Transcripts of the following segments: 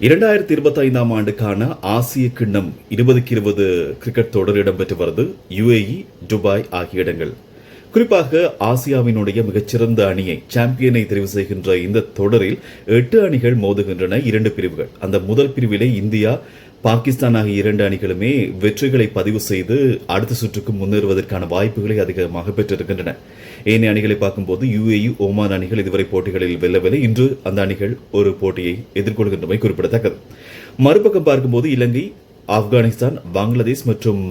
இரண்டாயிரத்தி இருபத்தி ஐந்தாம் ஆண்டுக்கான ஆசிய கிண்ணம் இருபதுக்கு இருபது கிரிக்கெட் தொடர் இடம்பெற்று வருது. யுஏஇ துபாய் ஆகிய இடங்கள். குறிப்பாக ஆசியாவினுடைய மிகச்சிறந்த அணியை சாம்பியனை தெரிவு செய்கின்ற இந்த தொடரில் எட்டு அணிகள் மோதுகின்றன இரண்டு பிரிவுகள். அந்த முதல் பிரிவிலே இந்தியா பாகிஸ்தான் ஆகிய இரண்டு அணிகளுமே வெற்றிகளை பதிவு செய்து அடுத்த சுற்றுக்கு முன்னேறுவதற்கான வாய்ப்புகளை அதிகமாக பெற்றிருக்கின்றன. ஏனைய அணிகளை பார்க்கும்போது யுஏஇ ஓமான் அணிகள் இதுவரை போட்டிகளில் வெல்லவில்லை. இன்று அந்த அணிகள் ஒரு போட்டியை எதிர்கொள்கின்றமை குறிப்பிடத்தக்கது. மறுபக்கம் பார்க்கும்போது இலங்கை ஆப்கானிஸ்தான் பங்களாதேஷ் மற்றும்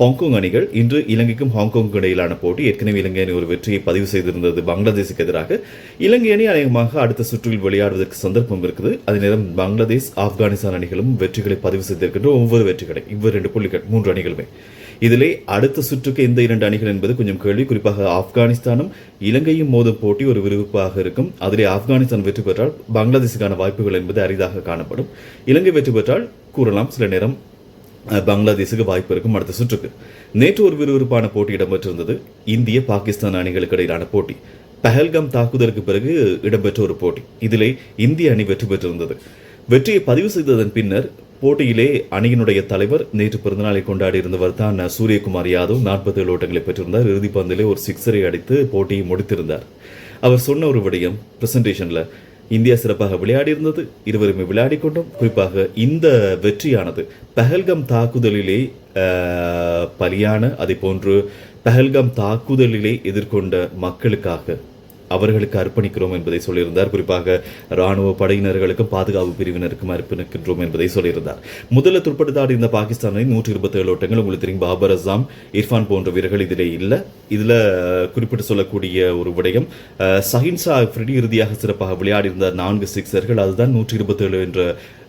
ஹாங்காங் அணிகள் இன்று இலங்கைக்கும் ஹாங்காங் இடையிலான போட்டி. ஏற்கனவே இலங்கை அணி ஒரு வெற்றியை பதிவு செய்திருந்தது பங்களாதேஷுக்கு எதிராக. இலங்கை அணி அநேகமாக அடுத்த சுற்றில் விளையாடுவதற்கு சந்தர்ப்பம் இருக்குது. அதே நேரம் பங்களாதேஷ் ஆப்கானிஸ்தான் அணிகளும் வெற்றிகளை பதிவு செய்திருக்கின்ற ஒவ்வொரு வெற்றிகளை இவ்வாறு ரெண்டு புள்ளிகள் மூன்று அணிகளுமே. இதிலே அடுத்த சுற்றுக்கு எந்த இரண்டு அணிகள் என்பது கொஞ்சம் கேள்வி. குறிப்பாக ஆப்கானிஸ்தானும் இலங்கையும் மோதும் போட்டி ஒரு விறுவிறுப்பாக இருக்கும். அதிலே ஆப்கானிஸ்தான் வெற்றி பெற்றால் பங்களாதேஷுக்கான வாய்ப்புகள் என்பது அரிதாக காணப்படும். இலங்கை வெற்றி பெற்றால் கூறலாம். சில நேரம் பங்களாதேஷுக்கு வாய்ப்பு இருக்கும். அடுத்த சுற்றுக்கு. நேற்று ஒரு விறுவிறுப்பான போட்டி இடம்பெற்றிருந்தது. இந்திய பாகிஸ்தான் அணிகளுக்கு இடையிலான போட்டி. பஹல்காம் தாக்குதலுக்கு பிறகு இடம்பெற்ற ஒரு போட்டி. இதிலே இந்திய அணி வெற்றி பெற்றிருந்தது. வெற்றியை பதிவு செய்ததன் பின்னர் போட்டியிலே அணியினுடைய தலைவர் நேற்று பிறந்தநாளை கொண்டாடி இருந்தவர் தான் சூரியகுமார் யாதவ். நாற்பத்தி ஏழு ஓட்டங்களை பெற்றிருந்தார். இறுதிப்பந்திலே ஒரு சிக்ஸரை அடித்து போட்டியை முடித்திருந்தார். அவர் சொன்ன ஒரு விடயம் பிரசன்டேஷன்ல இந்தியா சிறப்பாக விளையாடி இருந்தது இருவருமே விளையாடி கொண்டோம் குறிப்பாக இந்த வெற்றியானது பஹல்கம் தாக்குதலிலே பலியான அதை போன்று பஹல்கம் தாக்குதலிலே எதிர்கொண்ட மக்களுக்காக அவர்களுக்கு அர்ப்பணிக்கிறோம் என்பதை சொல்லியிருந்தார். குறிப்பாக ராணுவ படையினர்களுக்கும் பாதுகாப்பு பிரிவினருக்கும் அர்ப்பணிக்கின்றோம் என்பதை சொல்லியிருந்தார். முதல்ல துடுப்படுத்தாடி இருந்த பாகிஸ்தானை நூற்றி இருபத்தி ஏழு ஓட்டங்கள். உங்களுக்கு தெரியும் பாபர் அசாம் இர்ஃபான் போன்ற வீரர்கள் இதிலே இல்லை. இதில் குறிப்பிட்டு சொல்லக்கூடிய ஒரு விடயம் சஹின்சா ஃப்ரெடி இறுதியாக சிறப்பாக விளையாடி இருந்த நான்கு சிக்ஸர்கள் அதுதான் நூற்றி இருபத்தேழு என்ற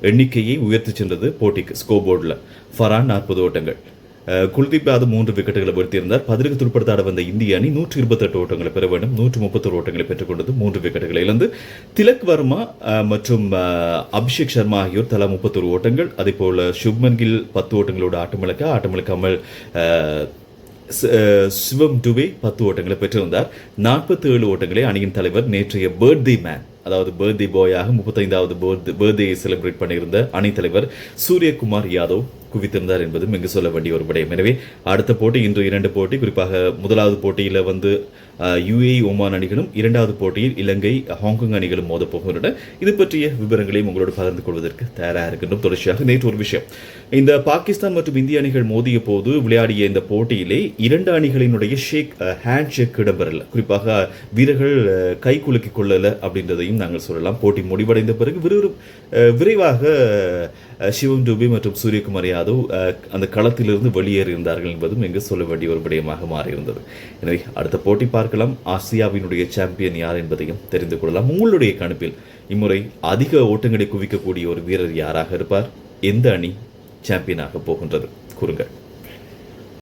எண்ணிக்கையை உயர்த்தி சென்றது போட்டிக்கு ஸ்கோர் போர்டில் ஃபரான் நாற்பது ஓட்டங்கள். குல்தீப் யாதவ் மூன்று விக்கெட்டுகளை வீழ்த்தியிருந்தார். பதிலுக்கு துடுப்படுத்தாட வந்த இந்திய அணி நூற்றி இருபத்தெட்டு ஓட்டங்களை பெற வேண்டும். நூற்று முப்பத்தொரு ஓட்டங்களை பெற்றுக்கொண்டது மூன்று விக்கெட்டுகளை இழந்து. திலக் வர்மா மற்றும் அபிஷேக் சர்மா ஆகியோர் தலா முப்பத்தொரு ஓட்டங்கள். அதே போல சுப்மன் கில் பத்து ஓட்டங்களோடு ஆட்டமிழக்க ஆட்டமிழக்காமல் சிவம் டுவே பத்து ஓட்டங்களை பெற்றிருந்தார். நாற்பத்தி ஏழு ஓட்டங்களை அணியின் தலைவர் நேற்றைய பர்த்டே மேன் அதாவது பர்த்டே பாயாக முப்பத்தைந்தாவது பர்த்டேயை செலிப்ரேட் பண்ணியிருந்த அணித்தலைவர் சூரியகுமார் யாதவ் குவித்திருந்தார் என்பதும் இங்கு சொல்ல வேண்டிய ஒரு விடயம். எனவே அடுத்த போட்டி இன்று இரண்டு போட்டி குறிப்பாக முதலாவது போட்டியில் வந்து யுஏஇ ஒமான் அணிகளும் இரண்டாவது போட்டியில் இலங்கை ஹாங்காங் அணிகளும் மோதப் போகின்றன. இது பற்றிய விவரங்களையும் உங்களோடு பகிர்ந்து கொள்வதற்கு தயாராக இருக்கின்றோம். தொடர்ச்சியாக நேற்று ஒரு விஷயம். இந்த பாகிஸ்தான் மற்றும் இந்திய அணிகள் மோதிய போது விளையாடிய இந்த போட்டியிலே இரண்டு அணிகளினுடைய ஷேக் ஹேண்ட் ஷேக் இடம்பெறல. குறிப்பாக வீரர்கள் கை குலுக்கிக் கொள்ளல அப்படின்றதையும் நாங்கள் சொல்லலாம். போட்டி முடிவடைந்த பிறகு விறுவிறு விரைவாக சிவம் டூபே மற்றும் சூரியகுமார் யாதவ் அந்த களத்திலிருந்து வெளியேறியிருந்தார்கள் என்பதும் இங்கு சொல்ல வேண்டிய ஒரு விடயமாக மாறியிருந்தது. எனவே அடுத்த போட்டி பார்க்கலாம். ஆசியாவினுடைய சாம்பியன் யார் என்பதையும் தெரிந்து கொள்ளலாம். உங்களுடைய கணிப்பில் இம்முறை அதிக ஓட்டங்களை குவிக்கக்கூடிய ஒரு வீரர் யாராக இருப்பார்? எந்த அணி சாம்பியனாக போகின்றது? கூறுங்கள்.